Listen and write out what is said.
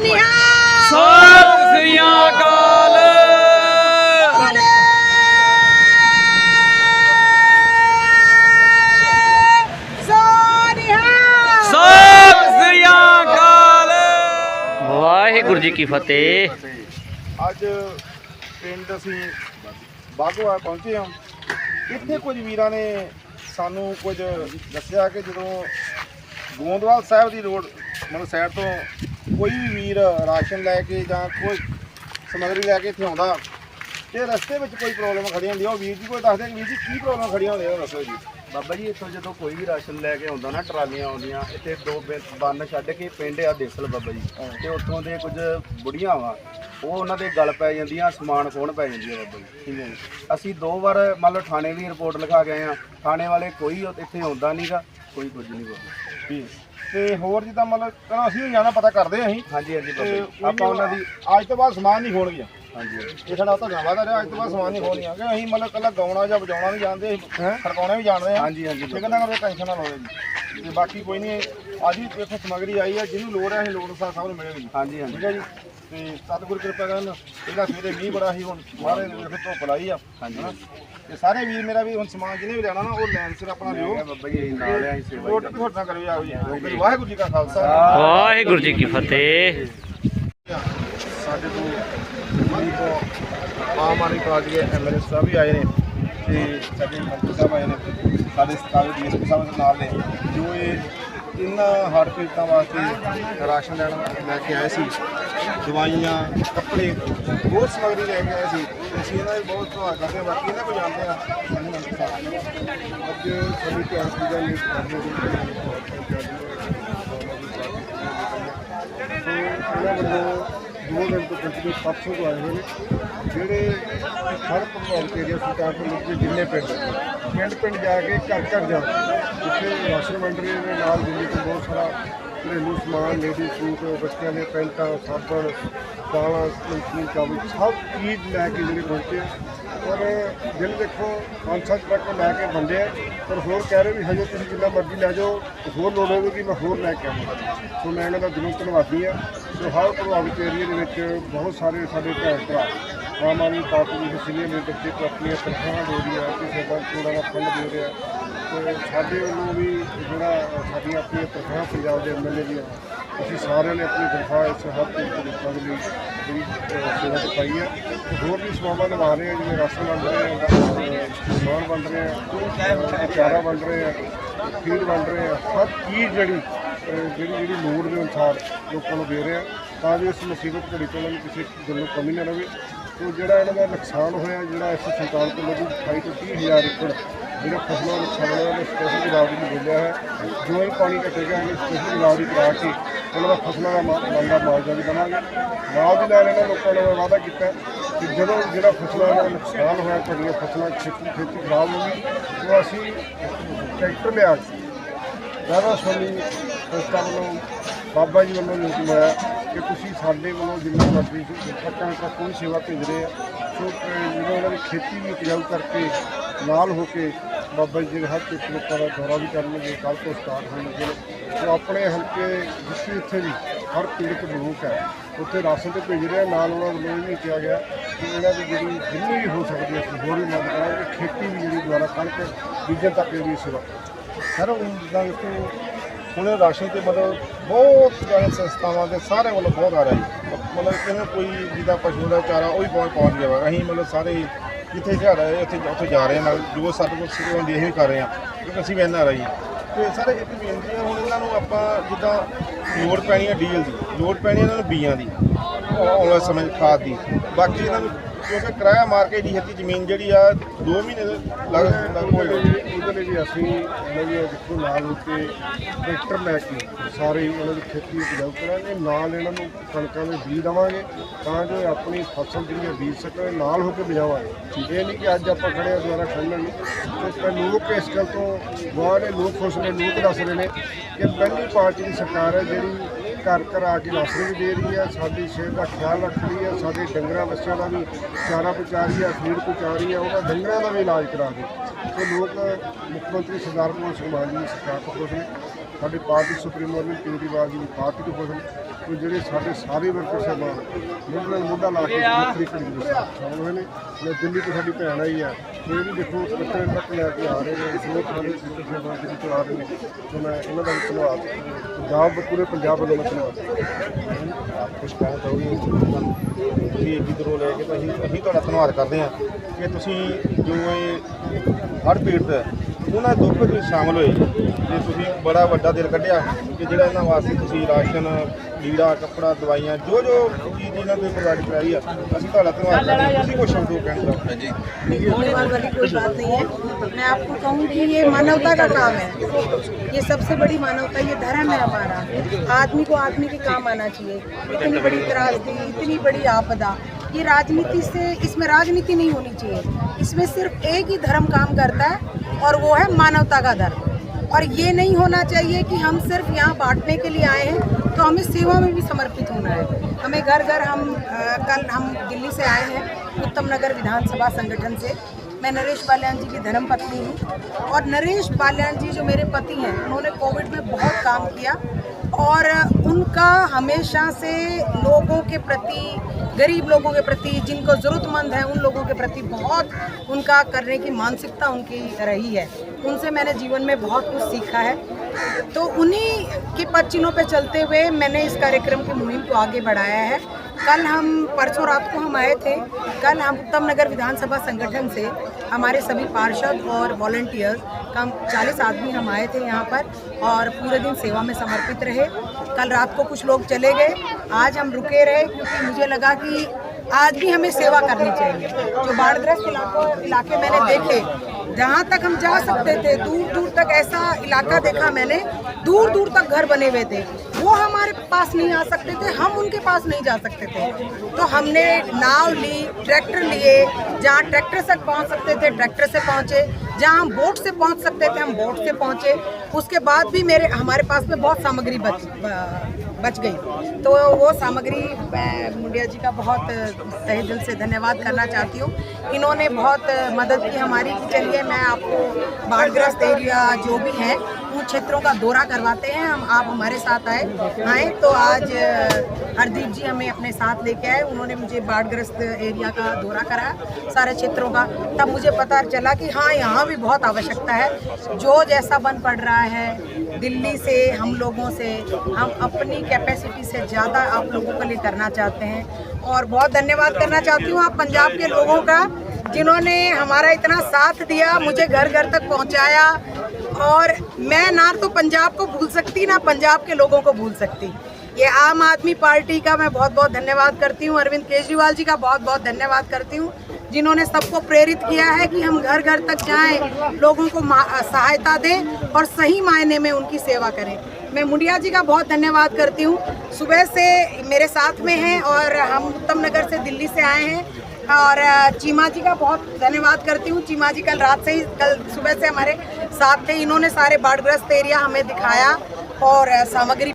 ਨਿਹਾਲ ਸਤਿ ਸ੍ਰੀ ਅਕਾਲ ਵਾਹਿਗੁਰੂ ਜੀ ਕੀ ਫਤਿਹ। ਅੱਜ ਪਿੰਡ ਅਸੀਂ ਬਾਗਵਾ ਪਹੁੰਚੇ ਹਾਂ। ਇੱਥੇ ਕੁਝ ਵੀਰਾਂ ਨੇ ਸਾਨੂੰ ਕੁਝ ਦੱਸਿਆ ਕਿ ਜਦੋਂ ਗੋਂਦਵਾਲ ਸਾਹਿਬ ਦੀ ਰੋਡ, ਮਤਲਬ ਸਾਈਡ ਤੋਂ ਕੋਈ ਵੀ ਵੀਰ ਰਾਸ਼ਨ ਲੈ ਕੇ ਜਾਂ ਕੋਈ ਸਮੱਗਰੀ ਲੈ ਕੇ ਇੱਥੇ ਆਉਂਦਾ ਤੇ ਰਸਤੇ ਵਿੱਚ ਕੋਈ ਪ੍ਰੋਬਲਮ ਖੜੀ ਹੁੰਦੀ ਆ ਉਹ ਵੀਰ ਜੀ ਕੋਈ ਦੱਸਦੇ ਕਿ ਵੀਰ ਜੀ ਕੀ ਪ੍ਰੋਬਲਮ ਖੜੀਆਂ ਹੁੰਦੀਆਂ ਉਹ ਦੱਸੋ ਜੀ। ਬਾਬਾ ਜੀ ਇੱਥੋਂ ਜਦੋਂ ਕੋਈ ਵੀ ਰਾਸ਼ਨ ਲੈ ਕੇ ਆਉਂਦਾ ਨਾ ਟਰਾਲੀਆਂ ਆਉਂਦੀਆਂ ਇੱਥੇ ਦੋ ਬਿ- ਬੰਨ ਛੱਡ ਕੇ ਪਿੰਡ ਆ ਦੇਸਲ ਬਾਬਾ ਜੀ। ਤੇ ਉੱਥੋਂ ਦੇ ਕੁਝ ਬੁੜੀਆਂ ਵਾ ਉਹ ਉਹਨਾਂ ਦੇ ਗਲ ਪੈ ਜਾਂਦੀਆਂ ਸਮਾਨ ਖੋਣ ਪੈ ਜਾਂਦੀ ਹੈ ਬਾਬਾ ਜੀ। ਠੀਕ ਹੈ ਜੀ। ਅਸੀਂ ਦੋ ਵਾਰ ਮੰਨ ਲਓ ਥਾਣੇ ਵੀ ਰਿਪੋਰਟ ਲਿਖਾ ਗਏ ਆ ਥਾਣੇ ਵਾਲੇ ਕੋਈ ਇੱਥੇ ਆਉਂਦਾ ਨਹੀਂਗਾ ਕੋਈ ਕੁਝ ਨਹੀਂ ਬਾਬਾ ਜੀ। ਤੇ ਹੋਰ ਜਿੱਦਾਂ ਮਤਲਬ ਚਲੋ ਅਸੀਂ ਵੀ ਜਾਣਾ ਪਤਾ ਕਰਦੇ ਅਸੀਂ ਹਾਂਜੀ ਹਾਂਜੀ ਤੇ ਆਪਾਂ ਉਹਨਾਂ ਦੀ ਅੱਜ ਤੋਂ ਬਾਅਦ ਸਮਾਨ ਨਹੀਂ ਖੋਣਗੇ ਹਾਂਜੀ ਹਾਂਜੀ। ਇਹ ਸਾਡਾ ਧੰਨਵਾਦ ਰਿਹਾ ਅੱਜ ਤੋਂ ਬਾਅਦ ਸਮਾਨ ਨਹੀਂ ਕਿ ਅਸੀਂ ਮਤਲਬ ਕੱਲਾ ਗਾਉਣਾ ਜਾਂ ਵਜਾਉਣਾ ਨਹੀਂ ਜਾਣਦੇ ਖੜਕਾਉਣਾ ਵੀ ਜਾਣਦੇ ਆ। ਹਾਂਜੀ ਹਾਂਜੀ ਠੀਕ ਹੈ ਨਾ ਕੋਈ ਟੈਨਸ਼ਨ ਨਾ ਲਓ ਜੀ। ਤੇ ਬਾਕੀ ਕੋਈ ਨਹੀਂ ਅੱਜ ਵੀ ਇੱਥੇ ਸਮਗਰੀ ਆਈ ਹੈ ਜਿਹਨੂੰ ਲੋੜ ਹੈ ਅਸੀਂ ਲੋੜ ਅਨੁਸਾਰ ਸਭ ਨੂੰ ਮਿਲੇਗੀ ਹਾਂਜੀ ਹਾਂਜੀ। ਠੀਕ ਹੈ ਜੀ? ਤੇ ਸਤਿਗੁਰ ਕਿਰਪਾ ਕਰਨ ਇਹਦਾ ਸਵੇਰੇ ਮੀਂਹ ਬੜਾ ਸੀ ਹੁਣ ਮਾਰੇ ਦੇ ਧੁੱਪ ਲਾਈ ਆ ਹਾਂਜੀ? ਤੇ ਸਾਰੇ ਵੀਰ ਮੇਰਾ ਵੀ ਹੁਣ ਸਮਾਨ ਜਿਹਨੇ ਵੀ ਲੈਣਾ ਨਾ ਉਹ ਲੈਣ ਸਿਰ ਆਪਣਾ ਲਿਓ। ਬਾਬਾ ਜੀ ਨਾਲ ਸੇਵਾ ਕਰਿਓ ਆਓ ਜੀ। ਵਾਹਿਗੁਰੂ ਜੀ ਕਾ ਖਾਲਸਾ। ਵਾਹਿਗੁਰੂ ਜੀ ਕੀ ਫਤਿਹ। ਸਾਡੇ ਤੋਂ ਆਮ ਆਦਮੀ ਪਾਰਟੀ ਦੇ ਐਮਐਲਏ ਸਾਹਿਬ ਵੀ ਆਏ ਨੇ ਤੇ ਸਾਡੇ ਮੰਤਰੀ ਸਾਹਿਬ ਆਏ ਨੇ ਸਾਡੇ ਸਤਾਵੇ ਡੀਐਸਪੀ ਸਾਹਿਬ ਦੇ ਨਾਲ ਨੇ ਜੋ ਇਹ ਇਹਨਾਂ ਹੜ੍ਹ ਪੀੜਤਾਂ ਵਾਸਤੇ ਰਾਸ਼ਨ ਲੈਣ ਲੈ ਕੇ ਆਏ ਸੀ, ਦਵਾਈਆਂ, ਕੱਪੜੇ ਬਹੁਤ ਸਮੱਗਰੀ ਲੈ ਕੇ ਆਏ ਸੀ। ਅਸੀਂ ਇਹਨਾਂ ਦਾ ਵੀ ਬਹੁਤ ਧੰਨਵਾਦ ਕਰਦੇ ਹਾਂ, ਬਾਕੀ ਇਹਨਾਂ ਕੋ ਜਾਣਦੇ ਆ ਸਾਨੂੰ ਮੰਤਰੀ ਸਾਹਿਬ ਅੱਜ ਸਾਡੀ ਧਿਆਨ ਦੀ ਗੱਲ ਇਹਨਾਂ ਵੱਲੋਂ ਦੋ ਦਿਨ ਤੋਂ ਕੰਟੀਨਿਊ 700 ਤੋਂ ਆਏ ਹੋਏ ਨੇ, ਜਿਹੜੇ ਹਰ ਪ੍ਰਭਾਵਿਤ ਏਰੀਆ ਸਰਕਾਰ ਤੋਂ ਲੋਕ ਜਿੰਨੇ ਪਿੰਡ ਪਿੰਡ ਪਿੰਡ ਜਾ ਕੇ ਘਰ ਘਰ ਜਾ ਕੇ। ਜਿੱਥੇ ਰਾਸ਼ਨ ਵੰਡ ਰਹੇ ਨੇ ਨਾਲ ਦਿੱਲੀ ਤੋਂ ਬਹੁਤ ਸਾਰਾ ਘਰੇਲੂ ਸਮਾਨ ਲੇਡੀ ਸੂਟ ਬੱਚਿਆਂ ਦੇ ਪੈਂਟਾਂ, ਸਾਬਣ, ਦਾਲਾਂ ਨਮਕੀਨ ਚਾਵਲ, ਸਭ ਚੀਜ਼ ਲੈ ਕੇ ਜਿਹੜੇ ਪਹੁੰਚੇ ਆ। ਔਰ ਦਿਲ ਦੇਖੋ, ਪੰਜ ਸੱਤ ਟਰੱਕ ਲੈ ਕੇ ਬੰਦੇ ਆ। ਪਰ ਹੋਰ ਕਹਿ ਰਹੇ ਵੀ ਹਜੇ ਤੁਸੀਂ ਜਿੰਨਾ ਮਰਜ਼ੀ ਲੈ ਜਾਓ, ਹੋਰ ਲੋੜ ਹੋਵੇਗੀ ਮੈਂ ਹੋਰ ਲੈ ਕੇ ਆਵਾਂਗਾ ਸੋ ਮੈਂ ਇਹਨਾਂ ਦਾ ਦਿਲੋਂ ਧੰਨਵਾਦੀ ਹਾਂ ਸੋ ਹਰ ਪ੍ਰਭਾਵਿਤ ਏਰੀਏ ਦੇ ਵਿੱਚ ਬਹੁਤ ਸਾਰੇ ਸਾਡੇ ਭੈਣ ਭਰਾ, ਆਮ ਆਦਮੀ ਪਾਰਟੀ ਦੇ ਸੀਨੀਅਰ ਲੀਡਰ ਤੇ ਆਪਣੀਆਂ ਤਨਖਾਹਾਂ ਦੇ ਰਹੀ ਹੈ ਕਿਸੇ ਦਾ ਥੋੜਾ ਦਾ ਫੰਡ ਦੇ ਰਿਹਾ। ਤੇ ਸਾਡੇ ਵੱਲੋਂ ਵੀ ਜਿਹੜਾ ਸਾਡੀਆਂ ਆਪਣੀਆਂ ਤਨਖਾਹ ਪੰਜਾਬ ਦੇ ਐਮਐਲਏ ਦੀਆਂ ਅਸੀਂ ਸਾਰਿਆਂ ਨੇ ਆਪਣੀ ਤਨਖਾਹ ਇਸ ਹਰ ਕੋਈ ਤਰੀਕਾ ਦੇ ਲਈ ਜਿਹੜੀ ਅਹ, ਸੇਵਾ 'ਚ ਪਾਈ ਹੈ ਹੋਰ ਵੀ ਸੇਵਾਵਾਂ ਨਿਭਾ ਰਹੇ ਆ ਜਿਵੇਂ ਰਾਸ਼ਨ ਵੰਡ ਰਹੇ ਆ ਅਹ, ਸਮਾਨ ਵੰਡ ਰਹੇ ਆ ਚਾਰਾ ਵੰਡ ਰਹੇ ਆ ਫੀਡ ਵੰਡ ਰਹੇ ਆ ਹਰ ਚੀਜ਼ ਜਿਹੜੀ ਜਿਹੜੀ ਜਿਹੜੀ ਲੋੜ ਦੇ ਅਨੁਸਾਰ ਲੋਕਾਂ ਨੂੰ ਦੇ ਰਹੇ ਆ ਤਾਂ ਜੋ ਇਸ ਮੁਸੀਬਤ ਘੜੀ ਤੋਂ ਗੱਲ ਨੂੰ ਕਮੀ ਨਾ ਰਹੇ ਤੋ ਜਿਹੜਾ ਇਹਨਾਂ ਦਾ ਨੁਕਸਾਨ ਹੋਇਆ, ਜਿਹੜਾ ਇਸ ਸਰਕਾਰ ਕੋਲੋਂ ਵੀ 28 ਤੋਂ 30 ਹਜ਼ਾਰ ਏਕੜ ਜਿਹੜਾ ਫਸਲਾਂ ਦਾ ਨੁਕਸਾਨ ਹੋਇਆ, ਉਹਦਾ ਸਪੈਸ਼ਲ ਜਵਾਬ ਵੀ ਬੋਲਿਆ ਹੈ। ਜੋ ਇਹ ਪਾਣੀ ਘਟੇਗਾ ਉਹਨੂੰ ਸਪੈਸ਼ਲ ਜਵਾਬ ਵੀ ਕਰਾ ਕੇ ਉਹਨਾਂ ਦਾ ਫਸਲਾਂ ਦਾ ਮਾ- ਬਣਦਾ ਮੁਆਵਜ਼ਾ ਵੀ ਦੇਵਾਂਗੇ ਨਾਲ ਦੀ ਨਾਲ ਇਹਨਾਂ ਲੋਕਾਂ ਨੇ ਵਾਅਦਾ ਕੀਤਾ ਕਿ ਜਦੋਂ ਜਿਹੜਾ ਫਸਲਾਂ ਦਾ ਨੁਕਸਾਨ ਹੋਇਆ, ਤੁਹਾਡੀਆਂ ਫਸਲਾਂ ਖੇਤੀ ਖੇਤੀ ਖਰਾਬ ਹੋ ਗਈ ਉਹ ਅਸੀਂ ਟਰੈਕਟਰ ਲਿਆ ਕੇ ਰਾਧਾ ਸਵਾਮੀ ਸੰਸਥਾ ਵੱਲੋਂ ਬਾਬਾ ਜੀ ਵੱਲੋਂ ਨਿਯੁਕਤ ਹੋਇਆ। ਕਿ ਤੁਸੀਂ ਸਾਡੇ ਵੱਲੋਂ ਜਿੰਨਾ ਮਰਜ਼ੀ ਟਰੱਕਾਂ ਤੱਕ ਕੋਈ ਸੇਵਾ ਭੇਜ ਰਹੇ ਆ। ਸੋ ਅਹ, ਜਦੋਂ ਉਹਨਾਂ ਦੀ ਖੇਤੀ ਵੀ ਉਪਜਾਊ ਕਰਕੇ ਨਾਲ ਹੋ ਕੇ ਬਾਬਾ ਜੀ ਦੇ ਹਰ ਇੱਕ ਲੋਕਾਂ ਦਾ ਦੌਰਾ ਵੀ ਕਰਨਗੇ ਕੱਲ੍ਹ ਤੋਂ ਸਟਾਰਟ ਹੋਣਗੇ। ਸੋ ਆਪਣੇ ਹਲਕੇ ਜਿੱਥੇ ਇੱਥੇ ਵੀ ਹਰ ਪੀੜਤ ਲੋਕ ਹੈ ਉੱਥੇ ਰਾਸ਼ਨ ਤੇ ਭੇਜ ਰਿਹਾ ਨਾਲ ਉਹਨਾਂ ਵੱਲੋਂ ਇਹ ਵੀ ਕਿਹਾ ਗਿਆ ਕਿ ਇਹਨਾਂ ਦੀ ਜਿਹੜੀ ਜਿੰਨੀ ਵੀ ਹੋ ਸਕਦੀ ਹੈ ਹੋਰ ਵੀ ਮਦਦ ਕਰਾਂਗੇ। ਖੇਤੀ ਵੀ ਜਿਹੜੀ ਦੁਆਰਾ ਕਣਕ ਬੀਜਣ ਤੱਕ ਜਿਹੜੀ ਸੇਵਾ ਸਰ ਹੁਣ ਜਿੱਦਾਂ ਦੇਖੋ ਹੁਣ ਰਾਸ਼ਨ ਤੇ ਮਤਲਬ ਬਹੁਤ ਜ਼ਿਆਦਾ ਸੰਸਥਾਵਾਂ ਦੇ ਸਾਰੇ ਵੱਲੋਂ ਬਹੁਤ ਆ ਰਿਹਾ ਜੀ। ਮਤਲਬ ਕਿਵੇਂ ਕੋਈ ਜਿਹਦਾ ਪਸ਼ੂ ਦਾ ਚਾਰਾ, ਉਹ ਵੀ ਬਹੁਤ ਪਹੁੰਚ ਗਿਆ ਵਾ। ਅਸੀਂ ਮਤਲਬ ਸਾਰੇ ਜਿੱਥੇ ਝਾੜਾ ਹੈ ਉੱਥੇ ਉੱਥੇ ਜਾ ਰਹੇ ਹਾਂ। ਨਾਲ ਜੋ ਸਾਡੇ ਕੋਲ ਸਿੱਧੇ ਹੁੰਦੀ ਅਸੀਂ ਵੀ ਕਰ ਰਹੇ ਹਾਂ। ਕਿਉਂਕਿ ਅਸੀਂ ਵੀ ਇਹਨਾਂ ਰਹੀ ਤੇ ਸਾਰੇ ਇੱਕ ਬੇਨਤੀ ਹੈ, ਹੁਣ ਇਹਨਾਂ ਨੂੰ ਆਪਾਂ ਜਿੱਦਾਂ ਲੋੜ ਪੈਣੀ ਹੈ ਡੀਜ਼ਲ ਦੀ। ਲੋੜ ਪੈਣੀ ਹੈ ਇਹਨਾਂ ਨੂੰ ਬੀਆਂ ਦੀ, ਆਉਣ ਵਾਲੇ ਸਮੇਂ 'ਚ ਖਾਦ ਦੀ। ਬਾਕੀ ਇਹਨਾਂ ਨੂੰ ਕਿਉਂਕਿ ਕਿਰਾਇਆ ਮਾਰ ਕੇ ਦੀ ਖੇਤੀ ਜ਼ਮੀਨ ਜਿਹੜੀ ਆ 2 ਮਹੀਨੇ ਦੇ ਲੱਗ ਲੱਗ ਹੋ ਉਹਦੇ ਲਈ ਵੀ ਅਸੀਂ ਉਹਨਾਂ ਦੀ ਦੇਖੋ ਨਾਲ ਹੋ ਟਰੈਕਟਰ ਲੈ ਕੇ ਸਾਰੇ ਉਹਨਾਂ ਦੀ ਖੇਤੀ ਉਪਜਾਊ ਕਰਾਂਗੇ, ਨਾਲ ਇਹਨਾਂ ਨੂੰ ਕਣਕਾਂ ਦੇ ਬੀਜ ਦੇਵਾਂਗੇ ਤਾਂ ਜੋ ਆਪਣੀ ਫਸਲ ਜਿਹੜੀ ਹੈ ਬੀਜ ਸਕਣ ਨਾਲ ਹੋ ਕੇ ਬਜਾਵਾਂਗੇ ਇਹ ਨਹੀਂ ਕਿ ਅੱਜ ਆਪਾਂ ਖੜੇ ਆ ਦੁਆਰਾ ਖੋਲ੍ਹਣਗੇ ਤੇ ਪਰ ਲੋਕ ਇਸ ਗੱਲ ਤੋਂ ਬਾਹਰ ਨੇ, ਲੋਕ ਖੁਸ਼ ਨੇ, ਲੋਕ ਦੱਸ ਰਹੇ ਨੇ ਕਿ ਪਹਿਲੀ ਪਾਰਟੀ ਦੀ ਸਰਕਾਰ ਹੈ ਜਿਹੜੀ ਘਰ ਘਰ ਆ ਕੇ ਰਾਸ਼ਨ ਵੀ ਦੇ ਰਹੀ ਹੈ, ਸਾਡੀ ਸਿਹਤ ਦਾ ਖਿਆਲ ਰੱਖ ਰਹੀ ਹੈ, ਸਾਡੇ ਡੰਗਰਾਂ ਬੱਚਿਆਂ ਦਾ ਵੀ ਚਾਰਾ ਪਹੁੰਚਾ ਰਹੀ ਹੈ ਫੀਡ ਪਹੁੰਚਾ ਰਹੀ ਹੈ, ਉਹਨਾਂ ਡੰਗਰਾਂ ਦਾ ਵੀ ਇਲਾਜ ਕਰਾ ਰਹੀ ਤੇ ਲੋਕ, ਮੁੱਖ ਮੰਤਰੀ ਸਰਦਾਰ ਭਗਵੰਤ ਸਿੰਘ ਮਾਨ ਜੀ ਦੀ ਸਰਕਾਰ ਤੋਂ ਖੁਸ਼ ਨੇ ਸਾਡੀ ਪਾਰਟੀ ਸੁਪਰੀਮੋ ਅਰਵਿੰਦ ਕੇਜਰੀਵਾਲ ਜੀ ਦੀ ਪਾਰਟੀ ਤੋਂ ਖੁਸ਼ ਨੇ। ਤੇ ਜਿਹੜੇ ਸਾਡੇ ਸਾਰੇ ਵਰਕਰ ਸਾਹਿਬਾਨ ਮੁੱਢ ਨਾਲ ਮੁੱਢਾ ਲਾ ਕੇ ਦੂਸਰੀ ਕੜੀ ਦੇ ਸਾਥ ਸ਼ਾਮਲ ਹੋਏ ਨੇ। ਮੈਂ ਦਿੱਲੀ ਤੋਂ ਸਾਡੀ ਭੈਣ ਆਈ ਆ। ਤੇ ਇਹ ਵੀ ਦੇਖੋ ਕੱਟੜੇ ਤੱਕ ਲੈ ਕੇ ਆ ਰਹੇ ਨੇ ਸੋ ਸਾਰੇ ਸਿੱਖਰ ਸਾਹਿਬਾਨ ਜਿਹੜੇ ਚਲਾ ਰਹੇ ਨੇ ਤੇ ਮੈਂ ਇਹਨਾਂ ਦਾ ਵੀ ਧੰਨਵਾਦ। ਪੰਜਾਬ ਪੂਰੇ ਪੰਜਾਬ ਵੱਲੋਂ ਮੈਂ ਧੰਨਵਾਦ ਕੁਝ ਕਹਿਣਾ ਚਾਹੋਗੇ? ਜੀ ਇੱਧਰੋਂ ਲੈ ਕੇ ਤਾਂ ਅਸੀਂ ਅਸੀਂ ਤੁਹਾਡਾ ਧੰਨਵਾਦ ਕਰਦੇ ਹਾਂ ਕਿ ਤੁਸੀਂ ਜੋ ਇਹ ਹੜ੍ਹ ਪੀੜਤ ਹੈ ਉਹਨਾਂ ਦੇ ਦੁੱਖ ਵਿੱਚ ਸ਼ਾਮਲ ਹੋਏ। ਤੇ ਤੁਸੀਂ ਬੜਾ ਵੱਡਾ ਦਿਲ ਕੱਢਿਆ ਕਿ ਜਿਹੜਾ ਇਹਨਾਂ ਵਾਸਤੇ ਤੁਸੀਂ ਰਾਸ਼ਨ ਲੀੜਾ ਕੱਪੜਾ ਦਵਾਈਆਂ ਜੋ ਜੋ ਚੀਜ਼ ਇਹਨਾਂ ਦੇ ਪ੍ਰੋਵਾਈਡ ਕਰਾਈ ਆ ਅਸੀਂ ਤੁਹਾਡਾ ਧੰਨਵਾਦ ਕਰਦੇ ਹਾਂ ਤੁਸੀਂ ਕੁਝ ਸ਼ਬਦ ਕਹਿਣਾ ਚਾਹੋਗੇ ਜੀ धन्यवाद वाली कोई बात नहीं है मैं आपको कहूँगी ये मानवता का काम है ये सबसे बड़ी मानवता ये धर्म है हमारा आदमी को आदमी के काम आना चाहिए इतनी बड़ी त्रासदी इतनी बड़ी आपदा ये राजनीति से इसमें राजनीति नहीं होनी चाहिए इसमें सिर्फ एक ही धर्म काम करता है और वो है मानवता का धर्म और ये नहीं होना चाहिए कि हम सिर्फ़ यहाँ बांटने के लिए आए हैं तो हमें सेवा में भी समर्पित होना है। हमें घर घर हम अ, कल हम दिल्ली से आए हैं उत्तम नगर विधानसभा संगठन से। मैं नरेश बाल्यान जी की धर्म पत्नी हूँ और नरेश बाल्यान जी जो मेरे पति हैं उन्होंने कोविड में बहुत काम किया और उनका हमेशा से लोगों के प्रति गरीब लोगों के प्रति जिनको ज़रूरतमंद है उन लोगों के प्रति बहुत उनका करने की मानसिकता उनकी रही है। उनसे मैंने जीवन में बहुत कुछ सीखा है। तो उन्हीं के पद चिन्हों पे चलते हुए मैंने इस कार्यक्रम की मुहिम को आगे बढ़ाया है। कल हम, परसों रात को हम आए थे। कल हम उत्तम नगर विधानसभा संगठन से हमारे सभी पार्षद और वॉल्टियर्स कम 40 आदमी हम आए थे यहाँ पर और पूरे दिन सेवा में समर्पित रहे। कल रात को कुछ लोग चले गए। आज हम रुके रहे क्योंकि मुझे लगा कि आज भी हमें सेवा करनी चाहिए। जो बाढ़ग्रस्त इलाकों, इलाके मैंने देखे जहाँ तक हम जा सकते थे, दूर दूर तक ऐसा इलाका देखा मैंने, दूर दूर तक घर बने हुए थे। वो हमारे पास नहीं आ सकते थे, हम उनके पास नहीं जा सकते थे। तो हमने नाव ली, ट्रैक्टर लिए, जहाँ ट्रैक्टर से पहुँच सकते थे, ट्रैक्टर से पहुँचे। जहाँ हम बोट से पहुँच सकते थे, हम बोट से पहुँचे। उसके बाद भी मेरे, हमारे पास में बहुत सामग्री बच बच गई। तो वो सामग्री मुंडिया जी का बहुत तहे दिल से धन्यवाद करना चाहती हूँ। इन्होंने बहुत मदद की हमारी कि चलिए मैं आपको बाढ़ग्रस्त एरिया जो भी है, उन क्षेत्रों का दौरा करवाते हैं। हम, आप हमारे साथ आए आए तो आज हरदीप जी हमें अपने साथ लेके आए। उन्होंने मुझे बाढ़ग्रस्त एरिया का दौरा कराया सारे क्षेत्रों का। तब मुझे पता चला कि हाँ यहाँ भी बहुत आवश्यकता है। जो जैसा बन पड़ रहा है, दिल्ली से हम लोगों से, हम अपनी कैपेसिटी से ज़्यादा आप लोगों के लिए करना चाहते हैं। और बहुत धन्यवाद करना चाहती हूँ आप पंजाब के लोगों का, जिन्होंने हमारा इतना साथ दिया, मुझे घर घर तक पहुँचाया। और मैं ना तो पंजाब को भूल सकती, ना पंजाब के लोगों को भूल सकती। ये आम आदमी पार्टी का मैं बहुत बहुत धन्यवाद करती हूँ, अरविंद केजरीवाल जी का बहुत बहुत धन्यवाद करती हूँ, जिन्होंने सबको प्रेरित किया है कि हम घर घर तक जाएँ, लोगों को सहायता दें और सही मायने में उनकी सेवा करें। मैं मुंडिया जी का बहुत धन्यवाद करती हूँ। सुबह से मेरे साथ में हैं और हम उत्तम नगर से दिल्ली से आए हैं और चीमा जी का बहुत धन्यवाद करती हूँ। चीमा जी कल रात से ही, कल सुबह से हमारे साथ थे। इन्होंने सारे बाढ़ग्रस्त एरिया हमें दिखाया और सामग्री